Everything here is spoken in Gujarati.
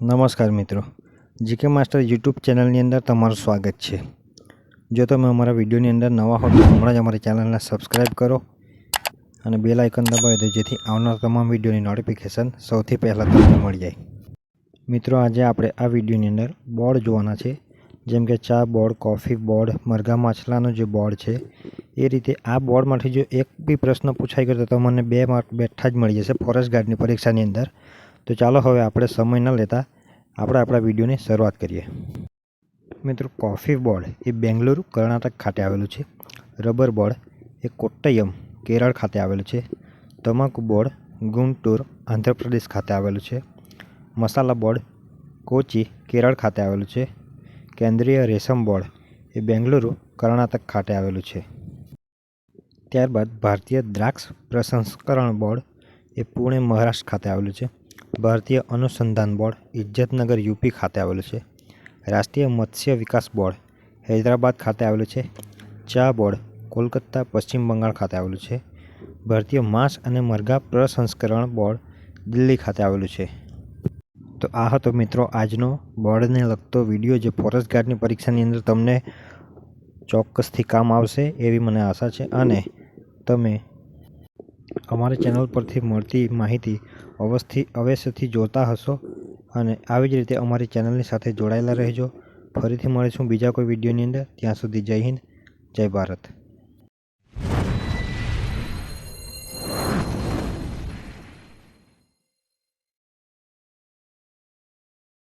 નમસ્કાર મિત્રો. જીકે માસ્ટર યુટ્યુબ ચેનલની અંદર તમારું સ્વાગત છે. જો તમે અમારા વિડીયોની અંદર નવા હો તો હમણાં જ અમારી ચેનલને સબસ્ક્રાઈબ કરો અને બેલ આઇકન દબાવી દો જેથી આવનાર તમામ વિડીયોની નોટિફિકેશન સૌથી પહેલાં તમને મળી જાય. મિત્રો, આજે આપણે આ વિડીયોની અંદર બોર્ડ જોવાના છે. જેમ કે ચા બોર્ડ, કોફી બોર્ડ, મરઘા માછલાનો જે બોર્ડ છે, એ રીતે આ બોર્ડમાંથી જો એક બી પ્રશ્ન પૂછાઈ ગયો તો તમને બે માર્ક બેઠા જ મળી જશે ફોરેસ્ટ ગાર્ડની પરીક્ષાની અંદર. તો ચાલો હવે આપણે સમય ન લેતા આપણે આપણા વિડીયોની શરૂઆત કરીએ. મિત્રો કોફી બોર્ડ એ બેંગલુરુ કર્ણાટક ખાતે આવેલું છે. રબર બોર્ડ એ કોટ્ટયમ, કેરળ ખાતે આવેલું છે. તમાકુ બોર્ડ ગુંટૂર, આંધ્રપ્રદેશ ખાતે આવેલું છે. મસાલા બોર્ડ કોચી, કેરળ ખાતે આવેલું છે. કેન્દ્રીય રેશમ બોર્ડ એ બેંગલુરુ, કર્ણાટક ખાતે આવેલું છે. ત્યારબાદ ભારતીય દ્રાક્ષ પ્રસંસ્કરણ બોર્ડ એ પુણે, મહારાષ્ટ્ર ખાતે આવેલું છે. ભારતીય અનુસંધાન બોર્ડ ઇજ્જતનગર યુપી ખાતે આવેલું છે. રાષ્ટ્રીય મત્સ્ય વિકાસ બોર્ડ હૈદરાબાદ ખાતે આવેલું છે. ચા બોર્ડ કોલકાતા, પશ્ચિમ બંગાળ ખાતે આવેલું છે. ભારતીય માંસ અને મરઘા પ્રસંસ્કરણ બોર્ડ દિલ્હી ખાતે આવેલું છે. તો આ હતો મિત્રો આજનો બોર્ડને લગતો વીડિયો જે ફોરેસ્ટ ગાર્ડની પરીક્ષાની અંદર તમને ચોક્કસથી કામ આવશે એવી મને આશા છે. અને તમે અમારી ચેનલ પરથી મળતી માહિતી અવશ્યથી અવશ્યથી જોતા હશો અને આવી જ રીતે અમારી ચેનલની સાથે જોડાયેલા રહેજો. ફરીથી મળીશું બીજા કોઈ વિડીયોની અંદર. ત્યાં સુધી જય હિન્દ, જય ભારત.